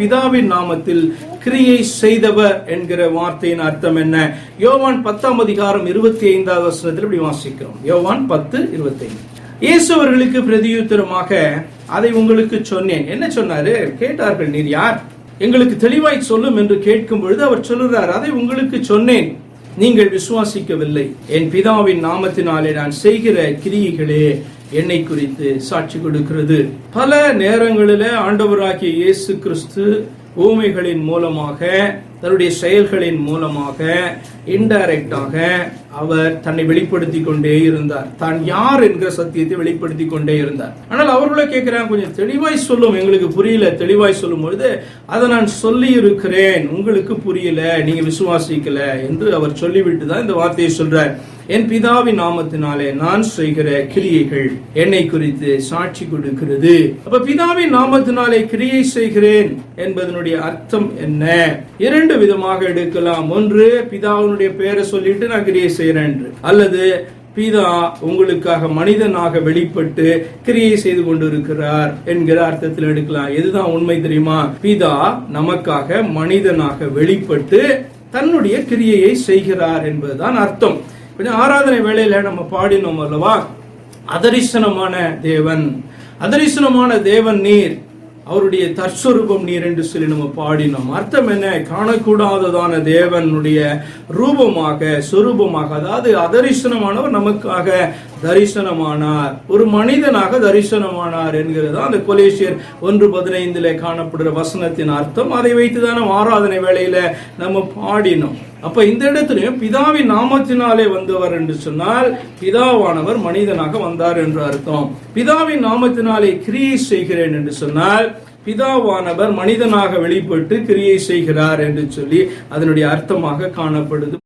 பிதாவின் நாமத்தில் கிரியை செய்தவர் என்கிற வார்த்தையின் அர்த்தம் என்ன? யோவான் பத்தாம் அதிகாரம் இருபத்தி ஐந்தாவது வசனத்தில் இப்படி வாசிக்கிறோம். யோவான் பத்து இருபத்தி ஐந்து இயேசு அவர்களுக்கு பிரதியுத்தரமாக அதை உங்களுக்கு சொன்னேன். என்ன சொன்னாரு? கேட்டார்கள் நீர் யார்? எங்களுக்கு தெளிவாய் சொல்லும் என்று கேட்கும் பொழுது அவர் சொல்லுறார் அதை உங்களுக்கு சொன்னேன். நீங்கள் விசுவாசிக்கவில்லை. என் பிதாவின் நாமத்தினாலே நான் செய்கிற கிரியைகளே என்னை குறித்து சாட்சி கொடுக்கிறது. பல நேரங்களில் ஆண்டவராகிய இயேசு கிறிஸ்து ஊமைகளின் மூலமாக தன்னுடைய செயல்களின் மூலமாக இன்டைரக்டாக அவர் தன்னை வெளிப்படுத்தி கொண்டே இருந்தார். தான் யார் என்கிற சத்தியத்தை வெளிப்படுத்தி கொண்டே இருந்தார். ஆனால் அவர்களே கேட்கிறாங்க கொஞ்சம் தெளிவாய் சொல்லும். எங்களுக்கு புரியல. தெளிவாய் சொல்லும் பொழுது அதை நான் சொல்லி இருக்கிறேன் உங்களுக்கு புரியல. நீங்க விசுவாசிக்கல என்று அவர் சொல்லிவிட்டு தான் இந்த வார்த்தையை சொல்றார். என் பிதாவின் நாமத்தினாலே நான் செய்கிற கிரியைகள் என்னை குறித்து சாட்சி கொடுக்கிறது. அப்ப பிதாவின் நாமத்தினாலே கிரியை செய்கிறேன் என்பதனுடைய அர்த்தம் என்ன? இரண்டு விதமாக எடுக்கலாம். ஒன்று பிதாவினுடைய பெயரை சொல்லிட்டு நான் கிரியை செய்கிறேன் என்று. அல்லது பிதா உங்களுக்காக மனிதனாக வெளிப்பட்டு கிரியை செய்து கொண்டிருக்கிறார் என்கிற அர்த்தத்தில் எடுக்கலாம். எதுதான் உண்மை தெரியுமா? பிதா நமக்காக மனிதனாக வெளிப்பட்டு தன்னுடைய கிரியையை செய்கிறார் என்பதுதான் அர்த்தம். கொஞ்சம் ஆராதனை வேளையில நம்ம பாடினோம் அல்லவா? அதரிசனமான தேவன். அதரிசனமான தேவன் நீர். அவருடைய தற்சொரூபம் நீர் என்று சொல்லி நம்ம பாடினோம். அர்த்தம் என்ன? காணக்கூடாததான தேவனுடைய ரூபமாக சொரூபமாக அதாவது அதரிசனமானவர் நமக்காக தரிசனமானார். ஒரு மனிதனாக தரிசனமானார் என்கிறது அந்த கொலேசியர் ஒன்று பதினைந்தில் காணப்படுகிற வசனத்தின் அர்த்தம். அதை வைத்துதான் நம்ம ஆராதனை வேளையில நம்ம பாடினோம். அப்ப இந்த இடத்துலயும் பிதாவின் நாமத்தினாலே வந்தவர் என்று சொன்னால் பிதாவானவர் மனிதனாக வந்தார் என்று அர்த்தம். பிதாவின் நாமத்தினாலே கிரியை செய்கிறேன் என்று சொன்னால் பிதாவானவர் மனிதனாக வெளிப்பட்டு கிரியை செய்கிறார் என்று சொல்லி அதனுடைய அர்த்தமாக காணப்படுது.